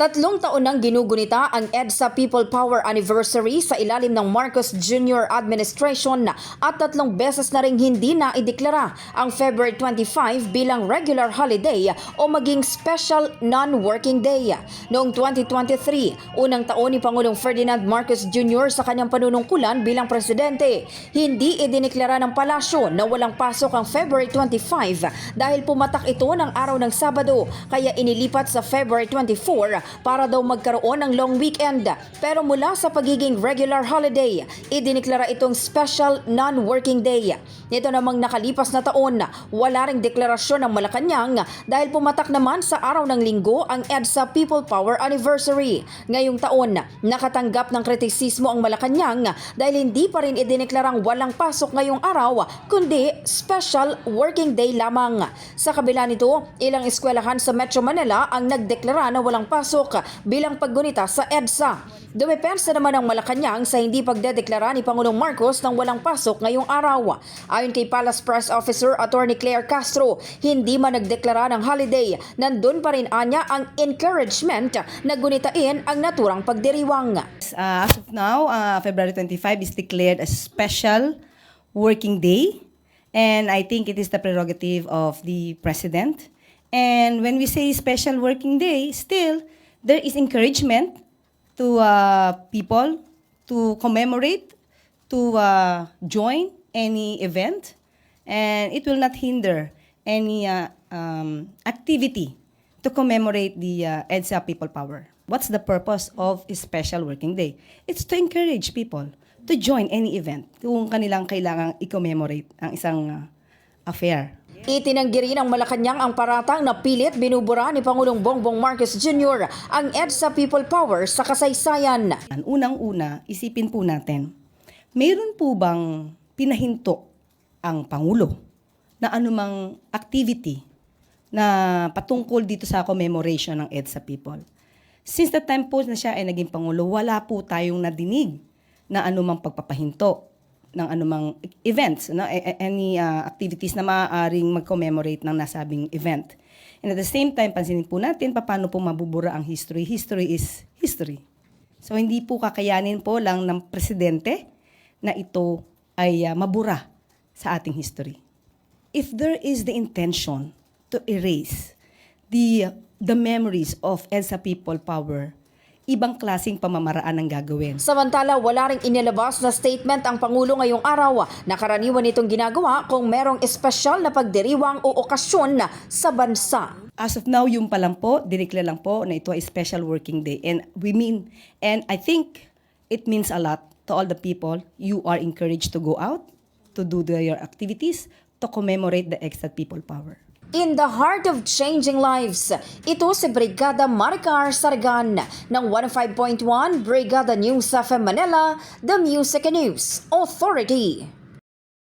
Tatlong taon nang ginugunita ang EDSA People Power Anniversary sa ilalim ng Marcos Jr. Administration at tatlong beses na ring hindi na ideklara ang February 25 bilang regular holiday o maging special non-working day. Noong 2023, unang taon ni Pangulong Ferdinand Marcos Jr. sa kanyang panunungkulan bilang presidente, hindi idineklara ng palasyo na walang pasok ang February 25 dahil pumatak ito ng araw ng Sabado kaya inilipat sa February 24 para daw magkaroon ng long weekend. Pero mula sa pagiging regular holiday, idineklara itong special non-working day. Nito namang nakalipas na taon, wala ring deklarasyon ng Malacanang dahil pumatak naman sa araw ng linggo ang EDSA People Power Anniversary. Ngayong taon, nakatanggap ng kritisismo ang Malacanang dahil hindi pa rin idineklarang walang pasok ngayong araw, kundi special working day lamang. Sa kabila nito, ilang eskwelahan sa Metro Manila ang nagdeklara na walang pasok bilang paggunita sa EDSA. Dumepensa naman ang Malacanang sa hindi pagdedeklara ni Pangulong Marcos ng walang pasok ngayong araw. Ayon kay Palace Press Officer Attorney Claire Castro, hindi man nagdeklara ng holiday, nandun pa rin anya ang encouragement na gunitain ang naturang pagdiriwang. Uh, as of now, uh, February 25 is declared a special working day. And I think it is the prerogative of the president. And when we say special working day, still, there is encouragement to uh, people to commemorate, to uh, join any event. And it will not hinder any uh, um, activity to commemorate the uh, EDSA People Power. What's the purpose of a special working day? It's to encourage people to join any event kung kanilang kailangang i-commemorate ang isang uh, affair. Itinanggi rin ng Malacanang ang paratang na pilit binubura ni Pangulong Bongbong Marcos Jr. ang EDSA People Power sa kasaysayan. Ang Unang-una, isipin po natin, mayroon po bang pinahinto ang Pangulo na anumang activity na patungkol dito sa commemoration ng EDSA people? Since the time po na siya ay naging Pangulo, wala po tayong nadinig na anumang pagpapahinto ng anumang events, no? Any uh, activities na maaaring mag-commemorate ng nasabing event. And at the same time, pansinin po natin paano po mabubura ang history. History is history. So hindi po kakayanin po lang ng presidente na ito ay uh, mabura sa ating history. If there is the intention to erase the the memories of EDSA people power, ibang klasing pamamaraan ang gagawin. Samantala, wala ring inilabas na statement ang Pangulo ngayong araw na karaniwan itong ginagawa kung merong espesyal na pagdiriwang o okasyon na sa bansa. As of now, yung pa lang po, dineclare lang po na ito ay special working day. And we mean, and I think it means a lot to all the people. You are encouraged to go out, to do their activities, to commemorate the extra people power. In the heart of changing lives, ito si Brigada Maricar Sargan ng 105.1 Brigada News FM Manila, The Music News Authority.